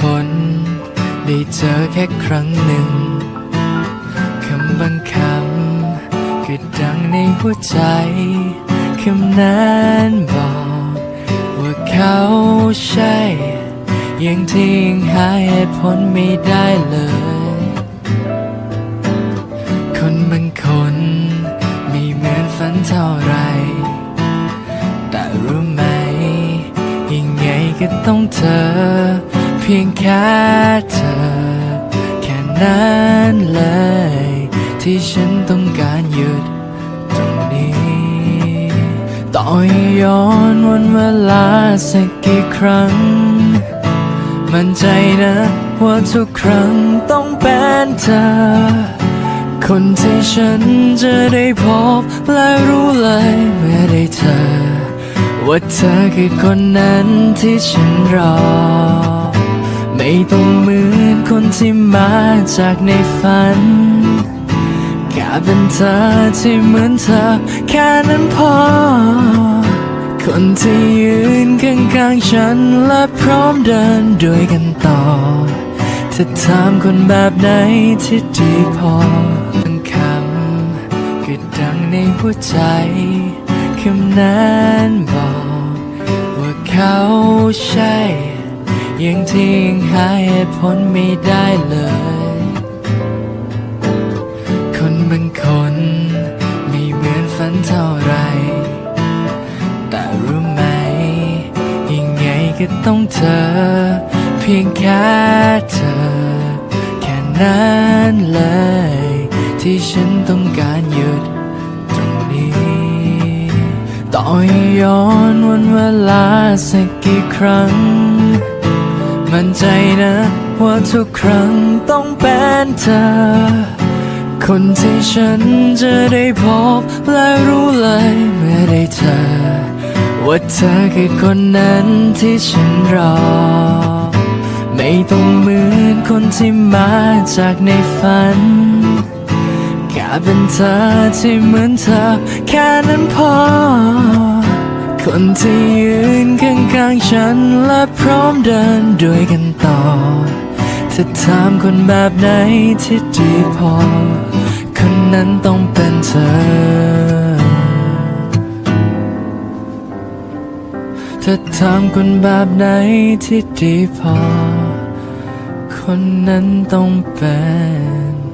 คน ได้เจอแค่ครั้งหนึ่ง คำบางคำก็ดังในหัวใจ คำนั้นบอก ว่าเขาใช่ยังที่ยังหาเหตุผลไม่ได้เลย คนบางคนไม่เหมือนฝันเท่าไร แต่รู้ไหม ยังไงก็ต้องเธอ พียงแค่เธอ แค่นั้นเลย ที่ฉันต้องการหยุดตรงนี้ต่อให้ย้อนวันเวลาสักกี่ครั้ง มั่นใจนะว่าทุกครั้งต้องเป็นเธอ คนที่ฉันจะได้พบและรู้เลยเมื่อได้เธอว่าเธอคือคนนั้นที่ฉันรอ ไม่ต้องเหมือนคนที่มาจากในฝันแค่เป็นเธอที่เหมือนเธอ แค่นั้นพอ คนที่ยืนข้างๆฉันและพร้อมเดินด้วยกันต่อ ถ้าถามคนแบบไหนที่ดีพอบางคำก็ดังในหัวใจคำนั้นบอก ว่าเขาใช่ ยังที่ยังหาเหตุผลไม่ได้เลย คนบางคนไม่เหมือนฝันเท่าไร แต่รู้ไหม ยังไงก็ต้องเธอ เพียงแค่เธอ แค่นั้นเลย ที่ฉันต้องการหยุดตรงนี้ต่อย้อนวันเวลาสักกี่ครั้ง ใจนะ ว่าทุกครั้งต้องเป็นเธอ คนที่ฉันจะได้พบและรู้เลยเมื่อได้เธอ ว่าเธอคือคนนั้นที่ฉันรอ ไม่ต้องเหมือนคนที่มาจากในฝันแค่เป็นเธอที่เหมือนเธอ แค่นั้นพอ คนที่ยืนข้างๆฉันและพร้อมเดินด้วยกันต่อถ้าถามคนแบบไหนที่ดีพอ คนนั้นต้องเป็นเธอถ้าถามคนแบบไหนที่ดีพอ คนนั้นต้องเป็น